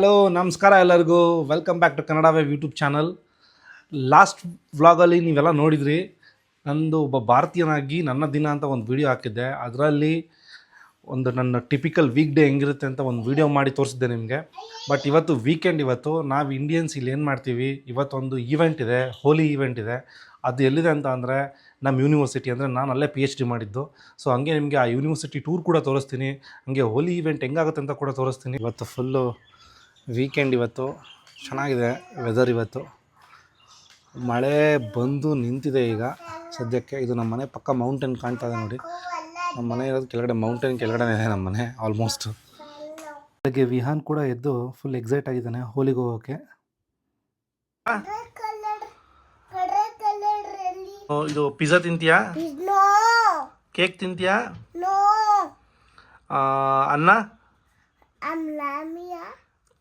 Hello ನಮಸ್ಕಾರ ಎಲ್ಲರಿಗೂ. Welcome back to Kannada wave YouTube channel last ವ್ಲಾಗಲ್ಲಿ ನೀವೆಲ್ಲ ನೋಡಿದ್ರಿ. ನಂದು ಒಬ್ಬ ಭಾರತೀಯನಾಗಿ ನನ್ನ ದಿನ ಅಂತ ಒಂದು ವಿಡಿಯೋ ಹಾಕಿದ್ದೆ. ಅದರಲ್ಲಿ ಒಂದು ನನ್ನ ಟಿಪಿಕಲ್ ವೀಕ್ ಡೇ ಹೆಂಗಿರುತ್ತೆ ಅಂತ ಒಂದು ವಿಡಿಯೋ ಮಾಡಿ ತೋರಿಸಿದ್ದೆ ನಿಮಗೆ. ಬಟ್ ಇವತ್ತು ವೀಕೆಂಡ್ ಇವತ್ತು ನಾವು ಇಂಡಿಯನ್ಸ್ ಇಲ್ಲಿ ಏನು ಮಾಡ್ತೀವಿ? ಇವತ್ತೊಂದು ಈವೆಂಟ್ ಇದೆ ಹೋಲಿ ಈವೆಂಟ್ ಇದೆ. ಅದು ಎಲ್ಲಿದೆ ಅಂತ ಅಂದರೆ ನಮ್ಮ ಯೂನಿವರ್ಸಿಟಿ ಅಂದರೆ ನಾನು ಅಲ್ಲೇ ಪಿ ಎಚ್ ಡಿ ಮಾಡಿದ್ದು. ಸೊ ಹಂಗೆ ನಿಮಗೆ ಆ ಯೂನಿವರ್ಸಿಟಿ ಟೂರ್ ಕೂಡ ತೋರಿಸ್ತೀನಿ. ಹಂಗೆ ಹೋಲಿ ಈವೆಂಟ್ ಹೆಂಗಾಗುತ್ತೆ ಅಂತ ಕೂಡ ತೋರಿಸ್ತೀನಿ. ಇವತ್ತು ಫುಲ್ಲು ವೀಕೆಂಡ್ ಇವತ್ತು. ಚೆನ್ನಾಗಿದೆ ವೆದರ್ ಇವತ್ತು. ಮಳೆ ಬಂದು ನಿಂತಿದೆ ಈಗ. ಸದ್ಯಕ್ಕೆ ಇದು ನಮ್ಮ ಮನೆ ಪಕ್ಕ ಮೌಂಟೇನ್ ಕಾಣ್ತಾ ಇದೆ ನೋಡಿ. ನಮ್ಮ ಮನೆ ಇರೋದು ಕೆಳಗಡೆ ಮೌಂಟೇನ್ ಕೆಳಗಡೆ ಇದೆ ನಮ್ಮ ಮನೆ ಆಲ್ಮೋಸ್ಟ್ ಬೆಳಗ್ಗೆ ವಿಹಾನ್ ಕೂಡ ಎದ್ದು ಫುಲ್ ಎಕ್ಸೈಟ್ ಆಗಿದ್ದಾನೆ ಹೋಲಿಗೆ ಹೋಗೋಕ್ಕೆ ಇದು ಪಿಜ್ಜಾ ತಿಂತೀಯಾ? ಕೇಕ್ ತಿಂತೀಯಾ? ಅನ್ನ.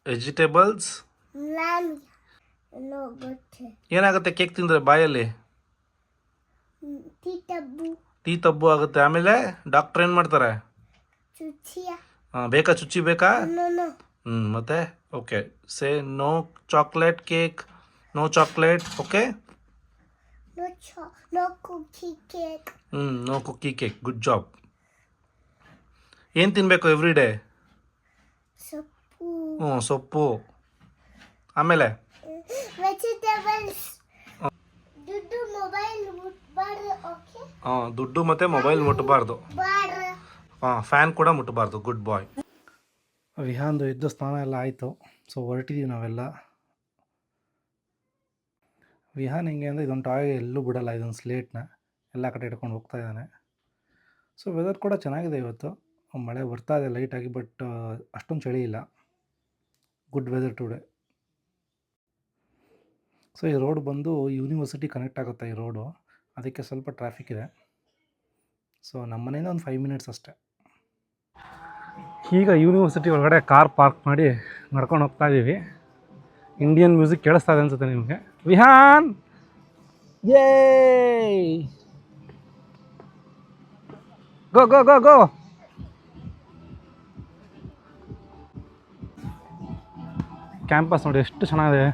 Vegetables Lamia. ಏನಾಗುತ್ತೆ ಕೇಕ್ ತಿಂದ್ರೆ ಬಾಯಲ್ಲಿ? ಟೀ ತಬ್ಬು ಆಗುತ್ತೆ. ಆಮೇಲೆ ಡಾಕ್ಟರ್ ಏನು ಮಾಡ್ತಾರೆ? ಹಾಂ ಬೇಕಾ ಚುಚ್ಚಿ ಬೇಕಾ. ಹ್ಞೂ ಮತ್ತೆ? Okay say no chocolate cake no chocolate okay. ಹ್ಞೂ no cookie cake good job ಏನು ತಿನ್ನಬೇಕು ಎವ್ರಿ ಡೇ ಹ್ಞೂ ಸೊಪ್ಪು. ಆಮೇಲೆ? ಹಾಂ ದುಡ್ಡು ಮತ್ತು ಮೊಬೈಲ್ ಮುಟ್ಟಬಾರ್ದು. ಹಾಂ ಫ್ಯಾನ್ ಕೂಡ ಮುಟ್ಟಬಾರ್ದು ಗುಡ್ ಬಾಯ್. ವಿಹಾಂದು ಇದ್ದ ಸ್ನಾನ ಎಲ್ಲ ಆಯಿತು. ಸೊ ಹೊರಟಿದ್ದೀವಿ ನಾವೆಲ್ಲ. ವಿಹಾನ್ ಹೆಂಗೆ ಅಂದರೆ ಇದೊಂದು ಟಾಯ್ ಎಲ್ಲೂ ಬಿಡಲ್ಲ ಇದೊಂದು ಸ್ಲೇಟ್ನ ಎಲ್ಲ ಕಡೆ ಇಟ್ಕೊಂಡು ಹೋಗ್ತಾ ಇದ್ದಾನೆ. ಸೊ ವೆದರ್ ಕೂಡ ಚೆನ್ನಾಗಿದೆ ಇವತ್ತು. ಮಳೆ ಬರ್ತಾ ಇದೆ ಲೈಟಾಗಿ ಬಟ್ ಅಷ್ಟೊಂದು ಚಳಿ ಇಲ್ಲ. ಗುಡ್ ವೆದರ್ ಟುಡೇ ಸೊ ಈ ರೋಡ್ ಬಂದು ಯೂನಿವರ್ಸಿಟಿ ಕನೆಕ್ಟ್ ಆಗುತ್ತೆ ಈ ರೋಡು ಅದಕ್ಕೆ ಸ್ವಲ್ಪ ಟ್ರಾಫಿಕ್ ಇದೆ. ಸೊ ನಮ್ಮ ಮನೆಯಿಂದ ಒಂದು ಫೈವ್ ಮಿನಿಟ್ಸ್ ಅಷ್ಟೇ. ಈಗ ಯೂನಿವರ್ಸಿಟಿ ಒಳಗಡೆ ಕಾರ್ ಪಾರ್ಕ್ ಮಾಡಿ ನಡ್ಕೊಂಡು ಹೋಗ್ತಾ ಇದ್ದೀವಿ. ಇಂಡಿಯನ್ ಮ್ಯೂಸಿಕ್ ಕೇಳಿಸ್ತಾ ಇದೆ ಅನ್ಸುತ್ತೆ ನಿಮಗೆ. ವಿಹಾನ್ ಯೇ ಗೋ ಗೋ ಗೋ ಗೋ ಕ್ಯಾಂಪಸ್ ನೋಡಿ ಎಷ್ಟು ಚೆನ್ನಾಗಿದೆ.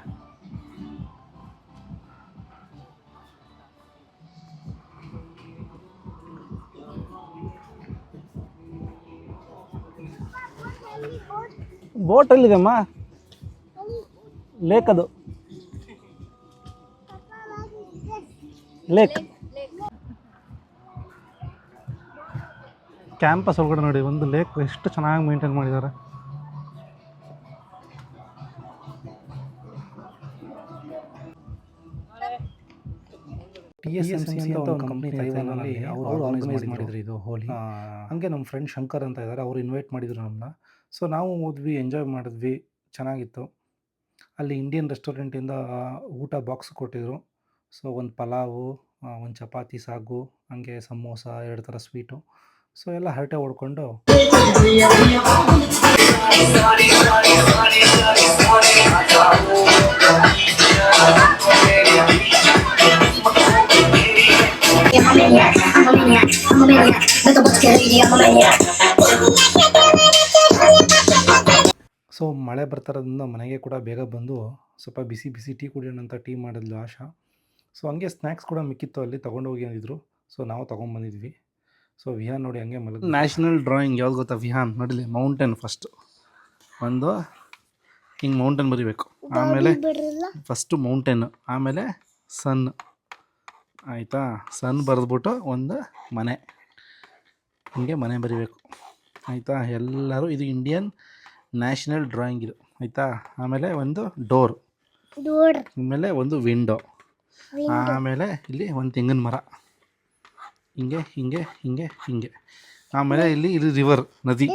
ಬೋಟ್ ಎಲ್ಲಿದೆಮ್ಮ ಲೇಕ್ ಅದು. ಲೇಕ್ ಕ್ಯಾಂಪಸ್ ಒಳಗಡೆ ನೋಡಿ, ಒಂದು ಲೇಕ್ ಎಷ್ಟು ಚೆನ್ನಾಗಿ ಮೇಂಟೈನ್ ಮಾಡಿದ್ದಾರೆ. ಎಸ್ ಎಂ ಸಿ ಅಂತ ಒಂದು ಕಂಪ್ನಿ ತೈವಾನಲ್ಲಿ ಅವರು ಆರ್ಗನೈಸ್ ಮಾಡಿದ್ರು. ಇದು ಹೋಲಿ ಹಂಗೆ ನಮ್ಮ ಫ್ರೆಂಡ್ ಶಂಕರ್ ಅಂತ ಇದ್ದಾರೆ ಅವರು ಇನ್ವೈಟ್ ಮಾಡಿದ್ರು ನಮ್ಮನ್ನ ಸೊ ನಾವು ಹೋದ್ವಿ ಎಂಜಾಯ್ ಮಾಡಿದ್ವಿ. ಚೆನ್ನಾಗಿತ್ತು. ಅಲ್ಲಿ ಇಂಡಿಯನ್ ರೆಸ್ಟೋರೆಂಟಿಂದ ಊಟ ಬಾಕ್ಸ್ ಕೊಟ್ಟಿದ್ರು. ಸೊ ಒಂದು ಪಲಾವು ಒಂದು ಚಪಾತಿ ಸಾಗು ಹಂಗೆ ಸಮೋಸ ಎರಡು ಥರ ಸ್ವೀಟು ಸೊ ಎಲ್ಲ ಹರಟೆ ಹೊಡ್ಕೊಂಡು a maniac, I'm a maniac, I'm a maniac. Little boy lady, I'm a maniac. So ಮಳೆ ಬರ್ತಾರೋದ್ರಿಂದ ಮನೆಗೆ ಕೂಡ ಬೇಗ ಬಂದು ಸ್ವಲ್ಪ ಬಿಸಿ ಬಿಸಿ ಟೀ ಕುಡಿಯೋಣ ಅಂತ ಟೀ ಮಾಡಿದ್ಲು ಆಶಾ. ಸೊ ಹಂಗೆ ಸ್ನ್ಯಾಕ್ಸ್ ಕೂಡ ಮಿಕ್ಕಿತ್ತು ಅಲ್ಲಿ ತೊಗೊಂಡೋಗಿ ಅಂದಿದ್ರು. ಸೊ ನಾವು ತೊಗೊಂಬಂದಿದ್ವಿ ಸೊ ವಿಹಾನ್ ನೋಡಿ ಹಂಗೆ ಮಲಗ ನ್ಯಾಷನಲ್ ಡ್ರಾಯಿಂಗ್ ಯಾವ್ದು ಗೊತ್ತಾ ವಿಹಾನ್? ನೋಡಿಲಿ ಮೌಂಟೇನ್ ಫಸ್ಟ್ ಒಂದು ಹಿಂಗೆ ಮೌಂಟೇನ್ ಬರಿಬೇಕು. ಆಮೇಲೆ ಫಸ್ಟು ಮೌಂಟೇನ್ ಆಮೇಲೆ ಸನ್ ಆಯಿತಾ? ಸನ್ ಬರೆದ್ಬಿಟ್ಟು ಒಂದು ಮನೆ. ಹಿಂಗೆ ಮನೆ ಬರಿಬೇಕು. ಆಯಿತಾ? ಎಲ್ಲರೂ ಇದು ಇಂಡಿಯನ್ ನ್ಯಾಷನಲ್ ಡ್ರಾಯಿಂಗ್ ಇದು. ಆಯಿತಾ? ಆಮೇಲೆ ಒಂದು ಡೋರ್ ಡೋರ್ ಆಮೇಲೆ ಒಂದು ವಿಂಡೋ ಆಮೇಲೆ ಇಲ್ಲಿ ಒಂದು ತೆಂಗಿನ ಮರ. ಹಿಂಗೆ ಹಿಂಗೆ ಹಿಂಗೆ ಹಿಂಗೆ. ಆಮೇಲೆ ಇಲ್ಲಿ ಇದು ರಿವರ್ ನದಿ.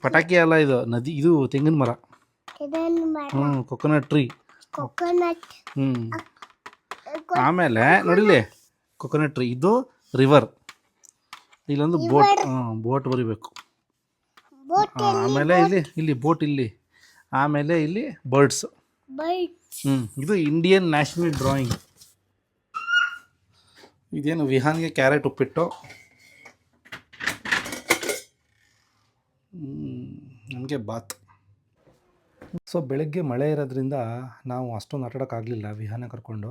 ಪಟಾಕಿ. ಅಲ್ಲ ಇದು ನದಿ ಇದು ತೆಂಗಿನ ಮರ. ಹ್ಞೂ ಕೊಕೊನಟ್ ಟ್ರೀ ಕೊಕೊನಟ್ ಹ್ಞೂ ಆಮೇಲೆ ನೋಡಿಲಿ ಕೊಕೊನಟ್ ಟ್ರೀ ಇದು ರಿವರ್ ಇಲ್ಲೊಂದು ಬೋಟ್ ಬೋಟ್ ಬರಿಬೇಕು. ಆಮೇಲೆ ಇಲ್ಲಿ ಇಲ್ಲಿ ಬೋಟ್ ಇಲ್ಲಿ. ಆಮೇಲೆ ಇಲ್ಲಿ ಬರ್ಡ್ಸ್ ಹ್ಞೂ ಇದು ಇಂಡಿಯನ್ ನ್ಯಾಷನಲ್ ಡ್ರಾಯಿಂಗ್ ಇದೇನು ವಿಹಾನ್ಗೆ ಕ್ಯಾರೆಟ್ ಉಪ್ಪಿಟ್ಟು? ನಮಗೆ ಬಾತ್. ಸೊ ಬೆಳಗ್ಗೆ ಮಳೆ ಇರೋದ್ರಿಂದ ನಾವು ಅಷ್ಟೊಂದು ಆಟಾಡೋಕ್ಕಾಗಲಿಲ್ಲ ವಿಹಾನ ಕರ್ಕೊಂಡು.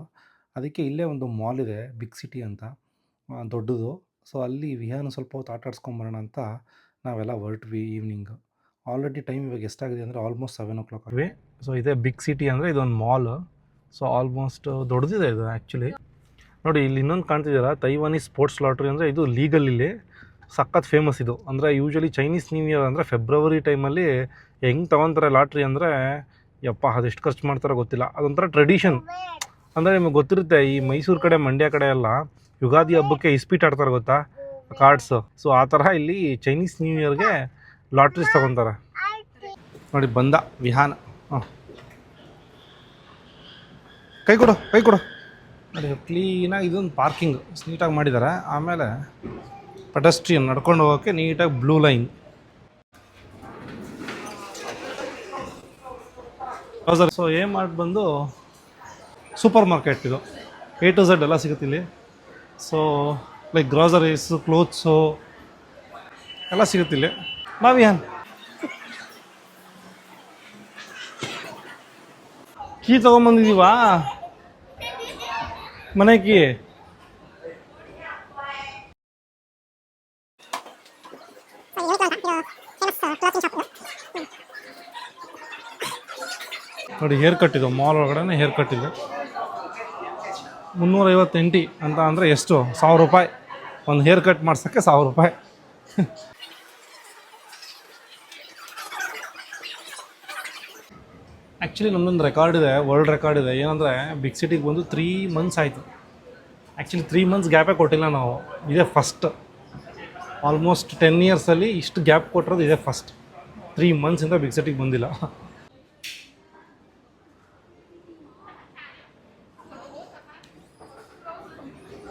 ಅದಕ್ಕೆ ಇಲ್ಲೇ ಒಂದು ಮಾಲ್ ಇದೆ, ಬಿಗ್ ಸಿಟಿ ಅಂತ ದೊಡ್ಡದು. ಸೊ, ಅಲ್ಲಿ ವಿಹಾನ ಸ್ವಲ್ಪ ಹೊತ್ತು ಆಟ ಆಡ್ಸ್ಕೊಂಬರೋಣ ಅಂತ ನಾವೆಲ್ಲ ಹೊರಟ್ವಿ ಈವ್ನಿಂಗ್. ಆಲ್ರೆಡಿ ಟೈಮ್ ಇವಾಗ ಎಷ್ಟಾಗಿದೆ ಅಂದರೆ ಆಲ್ಮೋಸ್ಟ್ ಸೆವೆನ್ ಓ ಕ್ಲಾಕ್ ಆಗಿವೆ ಸೊ, ಇದೇ ಬಿಗ್ ಸಿಟಿ ಅಂದರೆ ಇದೊಂದು ಮಾಲ್. ಸೊ, ಆಲ್ಮೋಸ್ಟ್ ದೊಡ್ಡದಿದೆ ಇದು ಆ್ಯಕ್ಚುಲಿ ನೋಡಿ, ಇಲ್ಲಿ ಇನ್ನೊಂದು ಕಾಣ್ತಿದ್ದೀರಾ ತೈವಾನಿ ಸ್ಪೋರ್ಟ್ಸ್ ಲಾಟ್ರಿ ಅಂದರೆ ಇದು ಲೀಗಲ್ ಇಲ್ಲಿ. ಸಖತ್ ಫೇಮಸ್ ಇದು. ಅಂದರೆ ಯೂಶ್ವಲಿ ಚೈನೀಸ್ ನ್ಯೂ ಇಯರ್ ಅಂದರೆ ಫೆಬ್ರವರಿ ಟೈಮಲ್ಲಿ ಹೆಂಗೆ ತೊಗೊತಾರೆ ಲಾಟ್ರಿ ಅಂದರೆ, ಯಪ್ಪ, ಅದೆಷ್ಟು ಖರ್ಚು ಮಾಡ್ತಾರೋ ಗೊತ್ತಿಲ್ಲ. ಅದೊಂಥರ ಟ್ರೆಡಿಷನ್ ಅಂದರೆ ನಿಮಗೆ ಗೊತ್ತಿರುತ್ತೆ, ಈ ಮೈಸೂರು ಕಡೆ, ಮಂಡ್ಯ ಕಡೆ ಎಲ್ಲ ಯುಗಾದಿ ಹಬ್ಬಕ್ಕೆ ಇಸ್ಪೀಟ್ ಆಡ್ತಾರೆ ಗೊತ್ತಾ ಕಾರ್ಡ್ಸ್ ಸೊ ಆ ಥರ ಇಲ್ಲಿ ಚೈನೀಸ್ ನ್ಯೂ ಇಯರ್ಗೆ ಲಾಟ್ರೀಸ್ ತೊಗೊತಾರೆ. ನೋಡಿ, ಬಂದ ವಿಹಾನ. ಕೈ ಕೊಡು ಕೈ ಕೊಡು. ನೋಡಿ ಕ್ಲೀನಾಗಿ ಇದೊಂದು ಪಾರ್ಕಿಂಗ್ ನೀಟಾಗಿ ಮಾಡಿದ್ದಾರೆ ಆಮೇಲೆ ಪೆಡಸ್ಟ್ರಿಯನ್ ನಡ್ಕೊಂಡು ಹೋಗೋಕ್ಕೆ ನೀಟಾಗಿ ಬ್ಲೂ ಲೈನ್ ಸೊ ಏನ್ ಮಾಡಿ ಬಂದು ಸೂಪರ್ ಮಾರ್ಕೆಟ್ ಇದು. ಎ ಟು ಝಡ್ ಎಲ್ಲ ಸಿಗುತ್ತೆ ಇಲ್ಲಿ. ಸೊ ಲೈಕ್ ಗ್ರಾಸರೀಸ್ ಕ್ಲೋತ್ಸು ಎಲ್ಲ ಸಿಗುತ್ತೆ ಇಲ್ಲಿ. ನಾವಿಯಾನ್ ಕೀ ತೊಗೊಂಬಂದಿದ್ದೀವಾ ಮನೆ ಕೀ? ನೋಡಿ ಹೇರ್ ಕಟ್ ಇದು. ಮಾಲ್ ಒಳಗಡೆ ಹೇರ್ ಕಟ್ ಇದೆ. ಮುನ್ನೂರೈವತ್ತೆಂಟಿ ಅಂತ ಅಂದರೆ ಎಷ್ಟು? ಸಾವಿರ ರೂಪಾಯಿ. ಒಂದು ಹೇರ್ ಕಟ್ ಮಾಡ್ಸೋಕ್ಕೆ ಸಾವಿರ ರೂಪಾಯಿ. ಆ್ಯಕ್ಚುಲಿ ನಮ್ಮದೊಂದು ರೆಕಾರ್ಡ್ ಇದೆ ವರ್ಲ್ಡ್ ರೆಕಾರ್ಡ್ ಇದೆ. ಏನಂದರೆ ಬಿಗ್ ಸಿಟಿಗೆ ಬಂದು ತ್ರೀ ಮಂತ್ಸ್ ಆಯಿತು. ಆ್ಯಕ್ಚುಲಿ ತ್ರೀ ಮಂತ್ಸ್ ಗ್ಯಾಪೇ ಕೊಟ್ಟಿಲ್ಲ ನಾವು. ಇದೇ ಫಸ್ಟ್ ಆಲ್ಮೋಸ್ಟ್ ಟೆನ್ ಇಯರ್ಸಲ್ಲಿ ಇಷ್ಟು ಗ್ಯಾಪ್ ಕೊಟ್ಟಿರೋದು ಇದೇ ಫಸ್ಟ್ ತ್ರೀ ಮಂತ್ಸಿಂದ ಬಿಗ್ ಸಿಟಿಗೆ ಬಂದಿಲ್ಲ.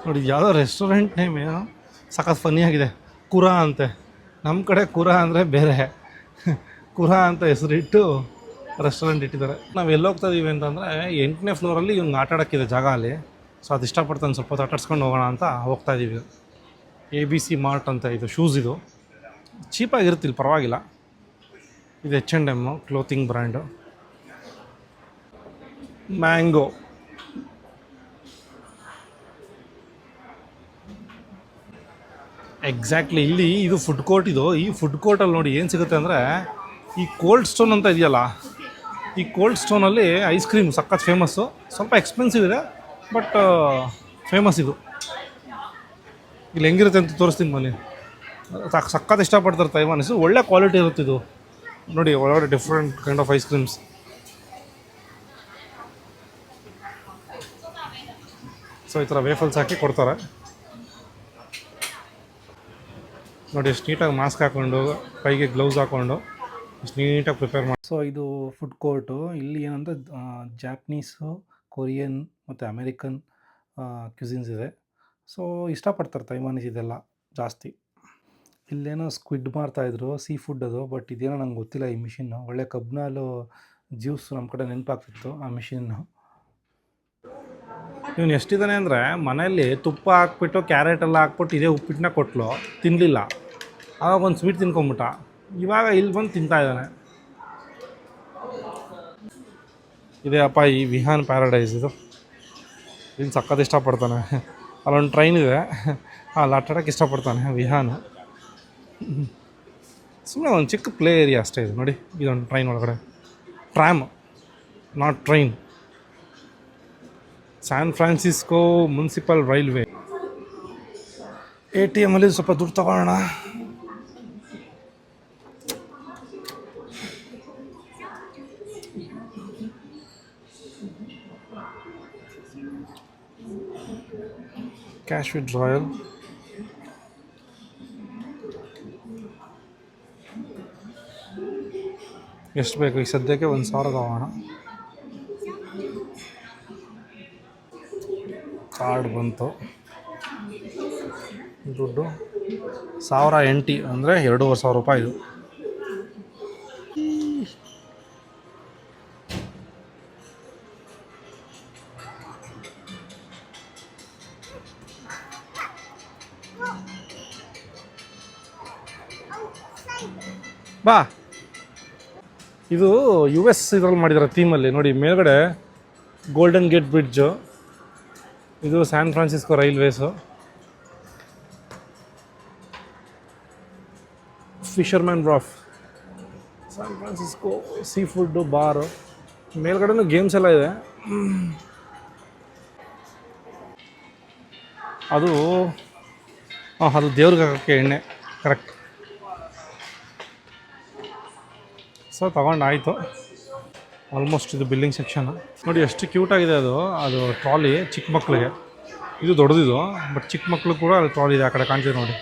ನೋಡಿ, ಯಾವುದೋ ರೆಸ್ಟೋರೆಂಟ್ ನೇಮ್ ಏನೋ ಸಖತ್ ಫನ್ನಿ ಆಗಿದೆ. ಕುರಾ ಅಂತೆ. ನಮ್ಮ ಕಡೆ ಕುರಾ ಅಂದರೆ ಬೇರೆ. ಕುರಾ ಅಂತ ಹೆಸರಿಟ್ಟು ರೆಸ್ಟೋರೆಂಟ್ ಇಟ್ಟಿದ್ದಾರೆ. ನಾವು ಎಲ್ಲಿ ಹೋಗ್ತಾ ಇದೀವಿ ಅಂತಂದರೆ, ಎಂಟನೇ ಫ್ಲೋರಲ್ಲಿ ಇವ್ನು ಆಟ ಆಡೋಕ್ಕಿದೆ ಜಾಗ ಅಲ್ಲಿ. ಸೊ ಅದು ಇಷ್ಟಪಡ್ತಾನೆ ಸ್ವಲ್ಪ ಹೊತ್ತು ಆಟಾಡ್ಸ್ಕೊಂಡು ಹೋಗೋಣ ಅಂತ ಹೋಗ್ತಾ ಇದ್ದೀವಿ ಎ ಬಿ ಸಿ ಮಾರ್ಟ್ ಅಂತ ಇದು ಶೂಸ್ ಇದು. ಚೀಪಾಗಿರುತ್ತಿಲ್ಲ ಪರವಾಗಿಲ್ಲ. ಇದು H and M clothing brand Mango exactly ಇಲ್ಲಿ ಇದು ಫುಡ್ ಕೋರ್ಟ್ ಇದು. ಈ ಫುಡ್ ಕೋರ್ಟಲ್ಲಿ ನೋಡಿ ಏನು ಸಿಗುತ್ತೆ ಅಂದರೆ ಈ ಕೋಲ್ಡ್ ಸ್ಟೋನ್ ಅಂತ ಇದೆಯಲ್ಲ, ಈ ಕೋಲ್ಡ್ ಸ್ಟೋನಲ್ಲಿ ಐಸ್ ಕ್ರೀಮ್ ಸಖತ್ ಫೇಮಸ್ಸು ಸ್ವಲ್ಪ ಎಕ್ಸ್ಪೆನ್ಸಿವ್ ಇದೆ ಬಟ್ ಫೇಮಸ್ ಇದು. ಇಲ್ಲಿ ಹೆಂಗಿರುತ್ತೆ ಅಂತ ತೋರಿಸ್ತೀನಿ ಮನೆ ಸಖತ್ ಇಷ್ಟಪಡ್ತಾರೆ ತೈವಾನಿಸು ಒಳ್ಳೆ ಕ್ವಾಲಿಟಿ ಇರುತ್ತೆ ಇದು. ನೋಡಿ, ಒಳಗಡೆ different kind of ice creams so ಈ ಥರ ವೇಫಲ್ಸ್ ಹಾಕಿ ಕೊಡ್ತಾರೆ. ನೋಡಿ ಎಷ್ಟು ನೀಟಾಗಿ ಮಾಸ್ಕ್ ಹಾಕ್ಕೊಂಡು ಕೈಗೆ ಗ್ಲೌಸ್ ಹಾಕ್ಕೊಂಡು ಎಷ್ಟು ನೀಟಾಗಿ ಪ್ರಿಪೇರ್ ಮಾಡಿ. ಸೊ ಇದು ಫುಡ್ ಕೋರ್ಟು ಇಲ್ಲಿ ಏನಂದರೆ ಜಾಪ್ನೀಸು ಕೊರಿಯನ್ ಮತ್ತು ಅಮೇರಿಕನ್ ಕ್ಯೂಸಿನ್ಸ್ ಇದೆ. ಸೊ ಇಷ್ಟಪಡ್ತಾರೆ ತೈವಾನೀಸ್ ಇದೆಲ್ಲ ಜಾಸ್ತಿ. ಇಲ್ಲೇನೋ ಸ್ಕ್ವಿಡ್ ಮಾಡ್ತಾಯಿದ್ರು ಸೀ ಫುಡ್ ಅದು ಬಟ್ ಇದೇನೋ ನಂಗೆ ಗೊತ್ತಿಲ್ಲ ಈ ಮಿಷಿನ್ನು ಒಳ್ಳೆ ಕಬ್ನಾಲು ಜ್ಯೂಸ್ ನಮ್ಮ ಕಡೆ ನೆನಪಾಗ್ತಿತ್ತು ಆ ಮಿಷಿನ್ನು ಇವನು ಎಷ್ಟಿದ್ದಾನೆ ಅಂದರೆ, ಮನೆಯಲ್ಲಿ ತುಪ್ಪ ಹಾಕ್ಬಿಟ್ಟು ಕ್ಯಾರೆಟ್ ಎಲ್ಲ ಹಾಕ್ಬಿಟ್ಟು, ಇದೇ ಉಪ್ಪಿಟ್ಟನ್ನ ಕೊಟ್ಲು ತಿನ್ನಲಿಲ್ಲ ಆವಾಗ ಒಂದು ಸ್ವೀಟ್ ತಿನ್ಕೊಂಬಿಟ್ಟ. ಇವಾಗ ಇಲ್ಲಿ ಬಂದು ತಿಂತಾ ಇದ್ದಾನೆ. ಇದೇ ಅಪ್ಪ ಈ ವಿಹಾನ್ ಪ್ಯಾರಡೈಸ್ ಇದು. ಇನ್ನು ಸಖತ್ ಇಷ್ಟಪಡ್ತಾನೆ. ಅಲ್ಲೊಂದು ಟ್ರೈನ್ ಇದೆ. ಅಲ್ಲಿ ಆಟಾಡೋಕ್ಕೆ ಇಷ್ಟಪಡ್ತಾನೆ ವಿಹಾನ್. ಸುಮ್ಮನೆ ಒಂದು ಚಿಕ್ಕ ಪ್ಲೇ ಏರಿಯಾ ಅಷ್ಟೇ ಇದು. ನೋಡಿ, ಇದೊಂದು ಟ್ರೈನ್ ಒಳಗಡೆ. Tram not train San Francisco municipal railway A T ಎಮ್ಮಲ್ಲಿ ಸ್ವಲ್ಪ ದುಡ್ಡು ತಗೊಳ್ಳೋಣ. Cash withdrawal. ಎಷ್ಟು ಬೇಕು ಈಗ ಸದ್ಯಕ್ಕೆ ಒಂದು ಸಾವಿರ ತಗೋಣ ಕಾರ್ಡ್ ಬಂತು ದುಡ್ಡು ಸಾವಿರ ಎಂಟಿ ಅಂದರೆ ಎರಡೂವರೆ ಸಾವಿರ ರೂಪಾಯಿ ಇದು. ಬಾ. ಇದು ಯು ಎಸ್ ಇದ್ರಲ್ಲಿ ಮಾಡಿದ್ದಾರೆ ಥೀಮಲ್ಲಿ ನೋಡಿ, ಮೇಲ್ಗಡೆ ಗೋಲ್ಡನ್ ಗೇಟ್ ಬ್ರಿಡ್ಜು ಇದು San Francisco railways fisherman wharf San Francisco seafood bar ಮೇಲ್ಗಡೆನೂ games ಎಲ್ಲ ಇದೆ. ಅದು ಅದು ದೇವ್ರಿಗೆ ಹಾಕೋಕ್ಕೆ ಎಣ್ಣೆ. ಕರೆಕ್ಟ್ ಸೊ ತೊಗೊಂಡಾಯಿತು ಆಲ್ಮೋಸ್ಟ್ ಇದು ಬಿಲ್ಲಿಂಗ್ ಸೆಕ್ಷನ್ ನೋಡಿ ಎಷ್ಟು ಕ್ಯೂಟಾಗಿದೆ ಅದು. ಅದು ಟ್ರಾಲಿ ಚಿಕ್ಕ ಮಕ್ಕಳಿಗೆ ಇದು ದೊಡ್ಡದಿದು ಬಟ್ ಚಿಕ್ಕ ಮಕ್ಕಳು ಕೂಡ ಅಲ್ಲಿ ಟ್ರಾಲಿ ಇದೆ ಆ ಕಡೆ ಕಾಣ್ತಿದೆ ನೋಡಿ.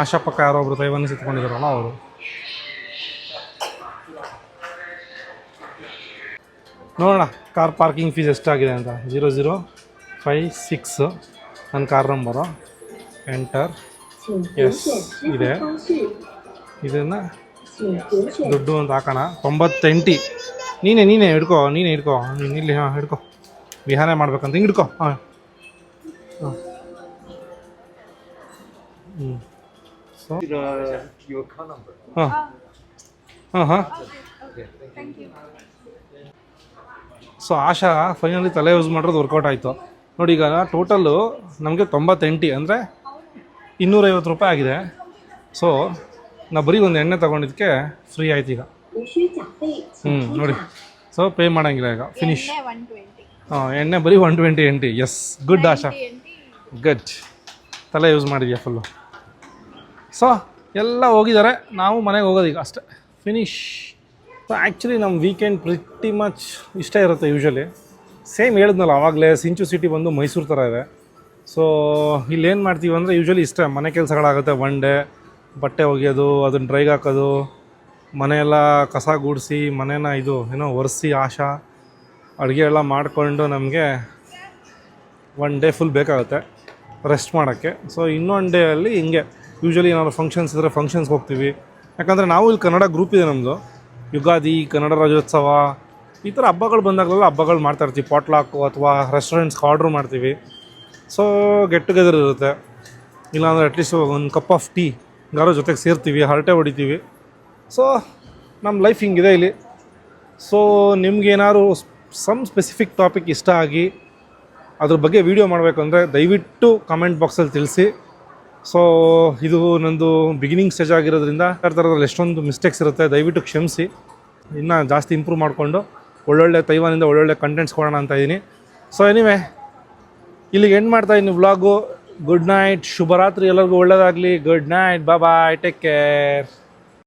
ಆಶಾ ಪಕ್ಕ ಯಾರೋ ಒಬ್ರು ತೈವನ್ನ ಸಿತ್ಕೊಂಡಿದ್ದಾರಲ್ಲ ಅವರು. ನೋಡೋಣ ಕಾರ್ ಪಾರ್ಕಿಂಗ್ ಫೀಸ್ ಎಷ್ಟಾಗಿದೆ ಅಂತ. ಜೀರೋ ಜೀರೋ ಫೈ ಸಿಕ್ಸ್ ನನ್ನ ಕಾರ್ ನಂಬರು ಎಂಟರ್ ಎಸ್ ಇದೆ. ಇದನ್ನು ದುಡ್ಡು ಅಂತ ಹಾಕೋಣ. ತೊಂಬತ್ತೆಂಟಿ. ನೀನೇ ನೀನೇ ಹಿಡ್ಕೊ ನೀನೇ ಹಿಡ್ಕೊ. ನೀನು ಇಲ್ಲಿ ಹಾಂ ಹಿಡ್ಕೊ. ವಿಹಾರ ಮಾಡ್ಬೇಕಂತ ಹಿಂಗೆ ಹಿಡ್ಕೊ. ಹಾಂ. ಹಾಂ. ಹ್ಞೂ ಸೊ ಹಾಂ. ಹಾಂ ಹಾಂ. ಸೊ ಆಶಾ ಫೈನಲಿ ತಲೆ ಯೂಸ್ ಮಾಡಿರೋದು ವರ್ಕೌಟ್ ಆಯಿತು. ನೋಡಿ ಈಗ ಟೋಟಲ್ಲು ನಮಗೆ ತೊಂಬತ್ತೆಂಟಿ ಅಂದರೆ ಇನ್ನೂರೈವತ್ತು ರೂಪಾಯಿ ಆಗಿದೆ. ಸೊ ನಾ ಬರೀ ಒಂದು ಎಣ್ಣೆ ತಗೊಂಡಿದ್ದಕ್ಕೆ ಫ್ರೀ ಆಯ್ತು ಈಗ. ಹ್ಞೂ ನೋಡಿ. ಸೊ ಪೇ ಮಾಡೋಂಗಿಲ್ಲ ಈಗ. ಫಿನಿಶ್ ಹಾಂ ಎಣ್ಣೆ ಬರೀ one twenty empty yes good Asha. Good ತಲೆ ಯೂಸ್ ಮಾಡಿದ್ಯಾ ಫುಲ್ಲು ಸೊ ಎಲ್ಲ ಹೋಗಿದ್ದಾರೆ ನಾವು ಮನೆಗೆ ಹೋಗೋದು ಈಗ ಅಷ್ಟೇ. ಫಿನಿಶ್ ಸೊ ಆ್ಯಕ್ಚುಲಿ ನಮ್ಮ ವೀಕೆಂಡ್ ಪ್ರಿಟಿ ಮಚ್ ಇಷ್ಟ ಇರುತ್ತೆ ಯೂಶ್ವಲಿ ಸೇಮ್ ಹೇಳಿದ್ನಲ್ಲ ಆವಾಗಲೇ ಸಿಂಚು ಸಿಟಿ ಬಂದು ಮೈಸೂರು ಥರ ಇದೆ. ಸೊ ಇಲ್ಲಿ ಏನು ಮಾಡ್ತೀವಿ ಅಂದರೆ ಯೂಶ್ವಲಿ ಇಷ್ಟ. ಮನೆ ಕೆಲಸಗಳಾಗುತ್ತೆ ಒನ್ ಡೇ ಬಟ್ಟೆ ಒಗೆಯೋದು, ಅದನ್ನು ಡ್ರೈಗೆ ಹಾಕೋದು, ಮನೆಯೆಲ್ಲ ಕಸ ಗುಡಿಸಿ, ಮನೇನ ಇದು, ಏನೋ ಒರೆಸಿ ಆಶಾ, ಅಡುಗೆ ಎಲ್ಲ ಮಾಡಿಕೊಂಡು ನಮಗೆ ಒನ್ ಡೇ ಫುಲ್ ಬೇಕಾಗುತ್ತೆ ರೆಸ್ಟ್ ಮಾಡೋಕ್ಕೆ. ಸೊ ಇನ್ನೊಂದು ಡೇ ಅಲ್ಲಿ ಹಿಂಗೆ ಯೂಶ್ವಲಿ ಏನಾದ್ರು ಫಂಕ್ಷನ್ಸ್ ಇದ್ದರೆ ಫಂಕ್ಷನ್ಸ್ಗೆ ಹೋಗ್ತೀವಿ. ಯಾಕಂದರೆ ನಾವು ಇಲ್ಲಿ ಕನ್ನಡ ಗ್ರೂಪ್ ಇದೆ ನಮ್ಮದು ಯುಗಾದಿ, ಕನ್ನಡ ರಾಜ್ಯೋತ್ಸವ ಈ ಥರ ಹಬ್ಬಗಳು ಬಂದಾಗಲೆಲ್ಲ ಹಬ್ಬಗಳು ಮಾಡ್ತಾಯಿರ್ತೀವಿ ಪಾಟ್ಲಾಕು ಅಥವಾ ರೆಸ್ಟೋರೆಂಟ್ಸ್ಗೆ ಆರ್ಡ್ರ್ ಮಾಡ್ತೀವಿ. ಸೊ ಗೆಟ್ ಟುಗೆದರ್ ಇರುತ್ತೆ. ಇಲ್ಲಾಂದರೆ ಅಟ್ಲೀಸ್ಟ್ ಒಂದು ಕಪ್ ಆಫ್ ಟೀ ಯಾರೋ ಜೊತೆಗೆ ಸೇರ್ತೀವಿ, ಹರಟೆ ಹೊಡಿತೀವಿ. ಸೊ ನಮ್ಮ ಲೈಫ್ ಹಿಂಗಿದೆ ಇಲ್ಲಿ. ಸೊ ನಿಮ್ಗೇನಾದ್ರು ಸಮ್ ಸ್ಪೆಸಿಫಿಕ್ ಟಾಪಿಕ್ ಇಷ್ಟ ಆಗಿ ಅದ್ರ ಬಗ್ಗೆ ವೀಡಿಯೋ ಮಾಡಬೇಕು ಅಂದರೆ ದಯವಿಟ್ಟು ಕಮೆಂಟ್ ಬಾಕ್ಸಲ್ಲಿ ತಿಳಿಸಿ. ಸೊ ಇದು ನಂದು ಬಿಗಿನಿಂಗ್ ಸ್ಟೇಜ್ ಆಗಿರೋದ್ರಿಂದ ಯಾರ ಥರದ್ರಲ್ಲಿ ಎಷ್ಟೊಂದು ಮಿಸ್ಟೇಕ್ಸ್ ಇರುತ್ತೆ, ದಯವಿಟ್ಟು ಕ್ಷಮಿಸಿ. ಇನ್ನೂ ಜಾಸ್ತಿ ಇಂಪ್ರೂವ್ ಮಾಡಿಕೊಂಡು ಒಳ್ಳೊಳ್ಳೆ ತೈವಾನಿಂದ ಒಳ್ಳೊಳ್ಳೆ ಕಂಟೆಂಟ್ಸ್ ಕೊಡೋಣ ಅಂತ ಇದ್ದೀನಿ. ಸೊ ಎನಿವೆ ಇಲ್ಲಿಗೆ ಎಂಡ್ ಮಾಡ್ತಾ ಇದ್ದೀನಿ ವ್ಲಾಗು ಗುಡ್ ನೈಟ್ ಶುಭರಾತ್ರಿ ಎಲ್ಲರಿಗೂ ಒಳ್ಳೇದಾಗಲಿ. Good night bye take care